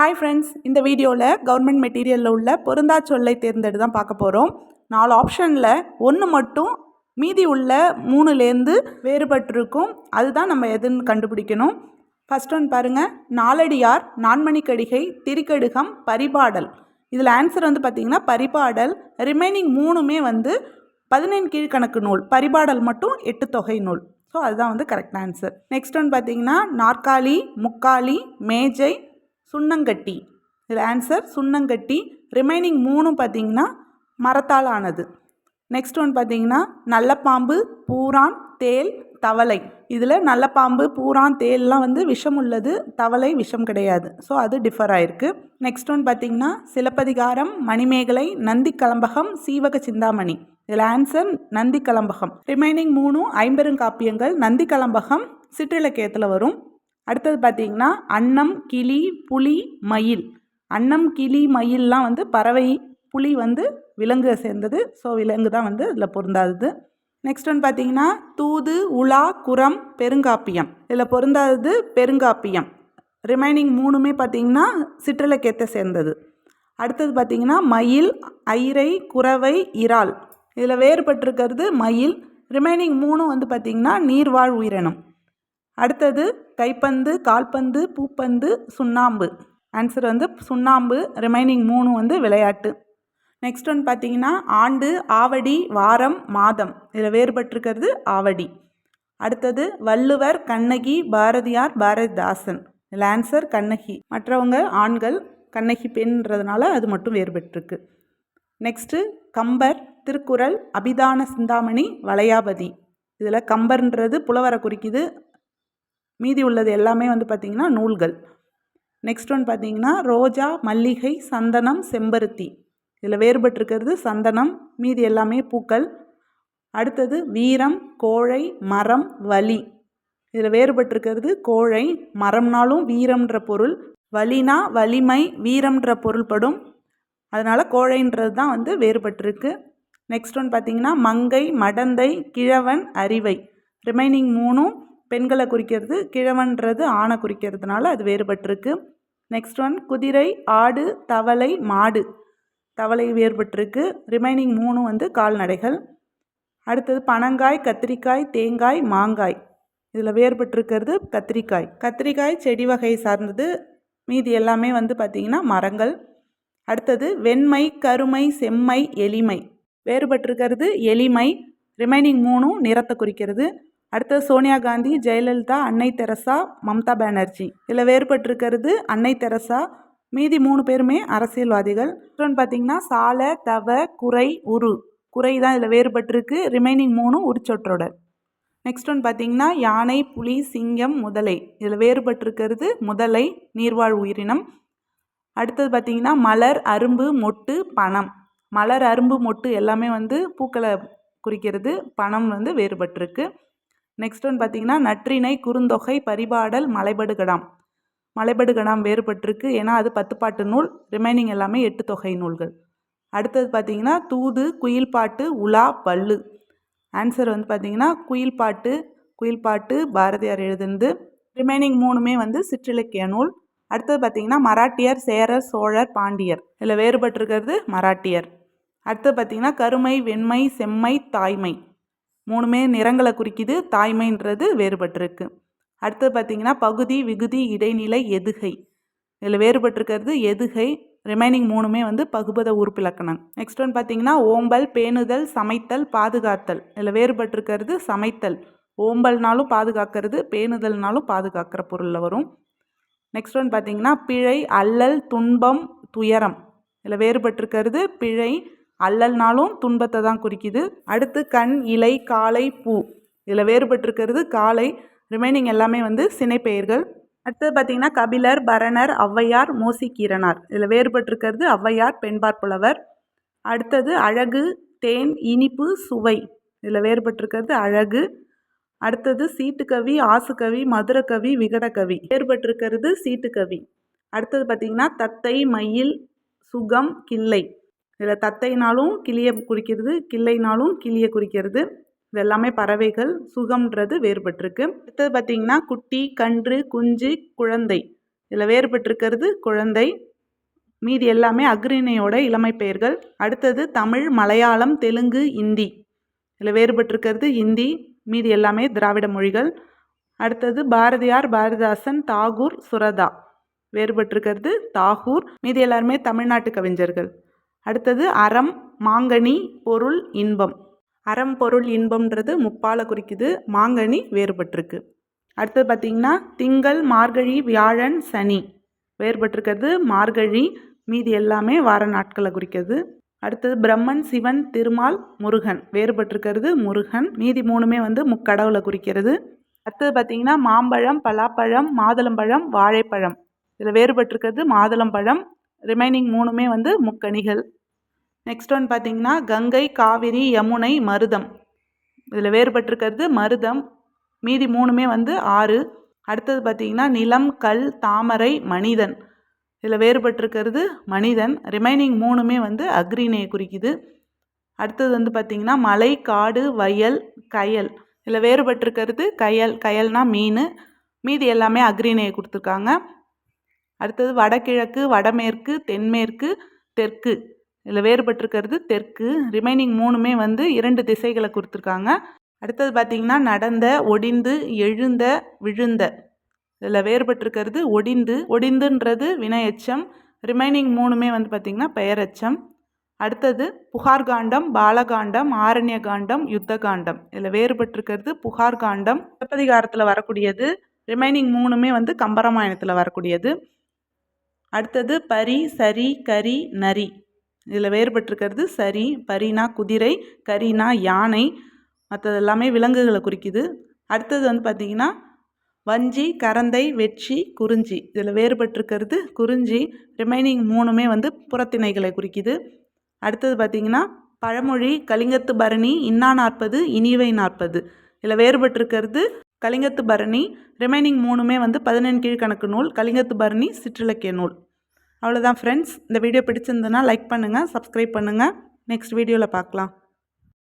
Hi friends இந்த வீடியோவில் government மெட்டீரியலில் உள்ள பொருந்தா சொல்லை தேர்ந்தெடுத்து தான் பார்க்க போகிறோம் நாலு ஆப்ஷனில் ஒன்று மட்டும் மீதி உள்ள மூணுலேருந்து வேறுபட்டிருக்கும். அதுதான் நம்ம எதுன்னு கண்டுபிடிக்கணும். ஃபஸ்ட் ஒன் பாருங்கள் நாலடியார் நான்மணிக்கடிகை திரிக்கடுகம் பரிபாடல். இதில் ஆன்சர் வந்து பார்த்திங்கன்னா பரிபாடல் ரிமைனிங் மூணுமே வந்து பதினெண் கீழ்கணக்கு நூல் பரிபாடல் மட்டும் எட்டு தொகை நூல். ஸோ அதுதான் வந்து கரெக்ட் ஆன்சர் நெக்ஸ்ட் ஒன் பார்த்தீங்கன்னா நாற்காலி முக்காலி மேஜை சுண்ணங்கட்டி. இதில் ஆன்சர் சுண்ணங்கட்டி. ரிமைனிங் மூணும் பார்த்தீங்கன்னா மரத்தால் ஆனது நெக்ஸ்ட் ஒன் பார்த்தீங்கன்னா நல்ல பாம்பு பூரான் தேல் தவளை. இதில் நல்ல பாம்பு பூரான் தேல்லாம் வந்து விஷம் உள்ளது தவளை விஷம் கிடையாது. ஸோ அது டிஃபர் ஆயிருக்கு. நெக்ஸ்ட் ஒன் பார்த்தீங்கன்னா சிலப்பதிகாரம் மணிமேகலை நந்தி கலம்பகம் சீவக சிந்தாமணி. இதில் ஆன்சர் நந்தி கலம்பகம் ரிமைனிங் மூணும் ஐம்பெருங்காப்பியங்கள் நந்தி கலம்பகம் சிற்றிலக்கியத்தில் வரும். அடுத்தது பார்த்தீங்கன்னா அன்னம் கிளி புலி மயில். அன்னம் கிளி மயில்லாம் வந்து பறவை புலி வந்து விலங்கை சேர்ந்தது. ஸோ விலங்கு தான் வந்து இதில் பொருந்தாதது. நெக்ஸ்ட் ஒன் பார்த்தீங்கன்னா தூது உலா குரம் பெருங்காப்பியம். இதில் பொருந்தாதது பெருங்காப்பியம். ரிமைனிங் மூணுமே பார்த்தீங்கன்னா சிற்றிலக்கியத்தை சேர்ந்தது. அடுத்தது பார்த்தீங்கன்னா மயில் ஐரை குறவை இறால். இதில் வேறுபட்டிருக்கிறது மயில். ரிமைனிங் மூணும் வந்து பார்த்திங்கன்னா நீர்வாழ் உயிரினம். அடுத்தது கைப்பந்து கால்பந்து பூப்பந்து சுண்ணாம்பு. ஆன்சர் வந்து சுண்ணாம்பு ரிமைனிங் மூணு வந்து விளையாட்டு. நெக்ஸ்ட் ஒன் பார்த்தீங்கன்னா ஆண்டு ஆவடி வாரம் மாதம். இதில் வேறுபட்டிருக்கிறது ஆவடி. அடுத்தது வள்ளுவர் கண்ணகி பாரதியார் பாரதிதாசன். இதில் ஆன்சர் கண்ணகி. மற்றவங்க ஆண்கள் கண்ணகி பெண்ன்றதுனால அது மட்டும் வேறுபட்டிருக்கு. நெக்ஸ்ட்டு கம்பர் திருக்குறள் அபிதான சிந்தாமணி வளையாபதி. இதில் கம்பர்ன்றது புலவரை குறிக்குது மீதி உள்ளது எல்லாமே வந்து பார்த்திங்கன்னா நூல்கள். நெக்ஸ்ட் ஒன் பார்த்திங்கன்னா ரோஜா மல்லிகை சந்தனம் செம்பருத்தி. இதில் வேறுபட்டிருக்கிறது சந்தனம் மீதி எல்லாமே பூக்கள். அடுத்தது வீரம் கோழை மரம் வலி. இதில் வேறுபட்டிருக்கிறது கோழை மரம்னாலும் வீரம்ன்ற பொருள். வலினா வலிமை வீரம்ன்ற பொருள்படும். அதனால் கோழைன்றது தான் வந்து வேறுபட்டிருக்கு. நெக்ஸ்ட் ஒன் பார்த்திங்கன்னா மங்கை மடந்தை கிழவன் அறிவை ரிமைனிங் மூணும் பெண்களை குறிக்கிறது கிழவன்றது ஆணை குறிக்கிறதுனால அது வேறுபட்டிருக்கு. நெக்ஸ்ட் ஒன் குதிரை ஆடு தவளை மாடு. தவளை வேறுபட்டிருக்கு. ரிமைனிங் மூணும் வந்து கால்நடைகள். அடுத்தது பனங்காய் கத்திரிக்காய் தேங்காய் மாங்காய். இதில் வேறுபட்டிருக்கிறது கத்திரிக்காய். கத்திரிக்காய் செடி வகை சார்ந்தது. மீதி எல்லாமே வந்து பார்த்திங்கன்னா மரங்கள். அடுத்தது வெண்மை கருமை செம்மை எளிமை வேறுபட்டிருக்கிறது எளிமை ரிமைனிங் மூணும் நிறத்தை குறிக்கிறது. அடுத்தது சோனியா காந்தி ஜெயலலிதா அன்னை தெரசா மம்தா பானர்ஜி. இதில் வேறுபட்டிருக்கிறது அன்னை தெரசா. மீதி மூணு பேருமே அரசியல்வாதிகள். அப்புறம் பார்த்தீங்கன்னா சால தவ குறை உரு. குறை தான் இதில் வேறுபட்டிருக்கு. ரிமைனிங் மூணும் உரிச்சொற்றோடர். நெக்ஸ்ட் ஒன் பார்த்தீங்கன்னா யானை புலி சிங்கம் முதலை. இதில் வேறுபட்டிருக்கிறது முதலை நீர்வாழ் உயிரினம். அடுத்தது பார்த்திங்கன்னா மலர் அரும்பு மொட்டு பணம். மலர் அரும்பு மொட்டு எல்லாமே வந்து பூக்களை குறிக்கிறது. பணம் வந்து வேறுபட்டிருக்கு. நெக்ஸ்ட் ஒன் பார்த்திங்கன்னா நற்றிணை குறுந்தொகை பரிபாடல் மலைபடுகடாம். மலைபடுகடாம் வேறுபட்டிருக்கு. ஏன்னா அது பத்து பாட்டு நூல். ரிமைனிங் எல்லாமே எட்டு தொகை நூல்கள். அடுத்தது பார்த்தீங்கன்னா தூது குயில் பாட்டு உலா பல்லு. ஆன்சர் வந்து பார்த்திங்கன்னா குயில் பாட்டு குயில் பாட்டு பாரதியார் எழுதுனது. ரிமைனிங் மூணுமே வந்து சிற்றிலக்கிய நூல். அடுத்தது பார்த்திங்கன்னா மராட்டியர் சேரர் சோழர் பாண்டியர். இதில் வேறுபட்டிருக்கிறது மராட்டியர். அடுத்தது பார்த்தீங்கன்னா கருமை வெண்மை செம்மை தாய்மை. மூணுமே நிறங்களை குறிக்குது தாய்மைன்றது வேறுபட்டிருக்கு. அடுத்தது பார்த்திங்கன்னா பகுதி விகுதி இடைநிலை எதுகை. இதில் வேறுபட்டிருக்கிறது எதுகை. ரிமைனிங் மூணுமே வந்து பகுபத உறுப்பிலக்கணம். நெக்ஸ்ட் ஒன் பார்த்திங்கன்னா ஓம்பல் பேணுதல் சமைத்தல் பாதுகாத்தல். இதில் வேறுபட்டிருக்கிறது சமைத்தல். ஓம்பல்னாலும் பாதுகாக்கிறது பேணுதல்னாலும் பாதுகாக்கிற பொருளில் வரும். நெக்ஸ்ட் ஒன் பார்த்தீங்கன்னா பிழை அல்லல் துன்பம் துயரம். இதில் வேறுபட்டிருக்கிறது பிழை அல்லல்னாலும் துன்பத்தை தான் குறிக்குது. அடுத்து கண் இலை காலை பூ. இதில் வேறுபட்டிருக்கிறது காலை. ரிமைனிங் எல்லாமே வந்து சினைப்பெயர்கள். அடுத்தது பார்த்திங்கன்னா கபிலர் பரணர் ஔவையார் மோசிக்கீரனார். இதில் வேறுபட்டிருக்கிறது ஔவையார் பெண்பார் புலவர். அடுத்தது அழகு தேன் இனிப்பு சுவை. இதில் வேறுபட்டிருக்கிறது அழகு. அடுத்தது சீட்டுக்கவி ஆசுக்கவி மதுரக்கவி விகடக்கவி. வேறுபட்டிருக்கிறது சீட்டுக்கவி. அடுத்தது பார்த்திங்கன்னா தத்தை மயில் சுகம் கிள்ளை. இதில் தத்தைனாலும் கிளியை குறிக்கிறது கிள்ளைனாலும் கிளியை குறிக்கிறது. இது எல்லாமே பறவைகள் சுகம்ன்றது வேறுபட்டிருக்கு. அடுத்தது பார்த்திங்கன்னா குட்டி கன்று குஞ்சு குழந்தை. இதில் வேறுபட்டிருக்கிறது குழந்தை. மீதி எல்லாமே அக்ரிணையோட இளமை பெயர்கள். அடுத்தது தமிழ் மலையாளம் தெலுங்கு இந்தி. இதில் வேறுபட்டிருக்கிறது இந்தி. மீதி எல்லாமே திராவிட மொழிகள். அடுத்தது பாரதியார் பாரதிதாசன் தாகூர் சுரதா. வேறுபட்டிருக்கிறது தாகூர். மீதி எல்லாருமே தமிழ்நாட்டு கவிஞர்கள். அடுத்தது அறம் மாங்கனி பொருள் இன்பம். அறம் பொருள் இன்பம்ன்றது முப்பாலை குறிக்குது. மாங்கனி வேறுபட்டிருக்கு. அடுத்தது பார்த்திங்கன்னா திங்கள் மார்கழி வியாழன் சனி வேறுபட்டிருக்கிறது. மார்கழி மீதி எல்லாமே வார நாட்களை குறிக்கிறது அடுத்தது பிரம்மன் சிவன் திருமால் முருகன் வேறுபட்டிருக்கிறது. முருகன் மீதி மூணுமே வந்து முக்கடவுளை குறிக்கிறது. அடுத்தது பார்த்திங்கன்னா மாம்பழம் பலாப்பழம் மாதுளம்பழம் வாழைப்பழம். இதில் வேறுபட்டிருக்கிறது மாதுளம்பழம் ரிமைனிங் மூணுமே வந்து முக்கணிகள். நெக்ஸ்ட் ஒன் பார்த்திங்கன்னா கங்கை காவிரி யமுனை மருதம். இதில் வேறுபட்டிருக்கிறது மருதம். மீதி மூணுமே வந்து ஆறு. அடுத்தது பார்த்திங்கன்னா நிலம் கல் தாமரை மனிதன். இதில் வேறுபட்டிருக்கிறது மனிதன். ரிமைனிங் மூணுமே வந்து அக்ரிணையை குறிக்குது. அடுத்தது வந்து பார்த்திங்கன்னா மலை காடு வயல் கயல். இதில் வேறுபட்டிருக்கிறது கயல். கயல்னால் மீன். மீதி எல்லாமே அக்ரிணையை கொடுத்துருக்காங்க. அடுத்தது வடகிழக்கு வடமேற்கு தென்மேற்கு தெற்கு. இதில் வேறுபட்டிருக்கிறது தெற்கு. ரிமைனிங் மூணுமே வந்து இரண்டு திசைகளை கொடுத்துருக்காங்க. அடுத்தது பார்த்திங்கன்னா நடந்த ஒடிந்து எழுந்த விழுந்த. இதில் வேறுபட்டிருக்கிறது ஒடிந்து. ஒடிந்துன்றது வினையச்சம். ரிமைனிங் மூணுமே வந்து பார்த்திங்கன்னா பெயரச்சம். அடுத்தது புகார் காண்டம் பாலகாண்டம் ஆரண்ய காண்டம் யுத்த காண்டம் இதில் வேறுபட்டிருக்கிறது புகார் காண்டம் சிலப்பதிகாரத்தில் வரக்கூடியது. ரிமைனிங் மூணுமே வந்து கம்பராமாயணத்தில் வரக்கூடியது. அடுத்தது பரி சரி கரி நரி. இதில் வேறுபட்டிருக்கிறது சரி பரினா குதிரை கரினா யானை. மற்றது எல்லாமே விலங்குகளை குறிக்குது. அடுத்தது வந்து பார்த்திங்கன்னா வஞ்சி கரந்தை வெற்றி குறிஞ்சி. இதில் வேறுபட்டிருக்கிறது குறிஞ்சி. ரிமைனிங் மூணுமே வந்து புறத்திணைகளை குறிக்குது. அடுத்தது பார்த்திங்கன்னா பழமொழி கலிங்கத்து பரணி இன்னா நாற்பது இனிவை நாற்பது. இதில் வேறுபட்டிருக்கிறது கலிங்கத்து பரணி ரிமைனிங் மூணுமே வந்து பதினெண் கீழ்கணக்கு நூல் கலிங்கத்து பரணி சிற்றிலக்கிய நூல். அவ்வளோதான் ஃப்ரெண்ட்ஸ் இந்த வீடியோ பிடிச்சிருந்ததுன்னா லைக் பண்ணுங்கள் சப்ஸ்கிரைப் பண்ணுங்கள் நெக்ஸ்ட் வீடியோவில் பார்க்கலாம்.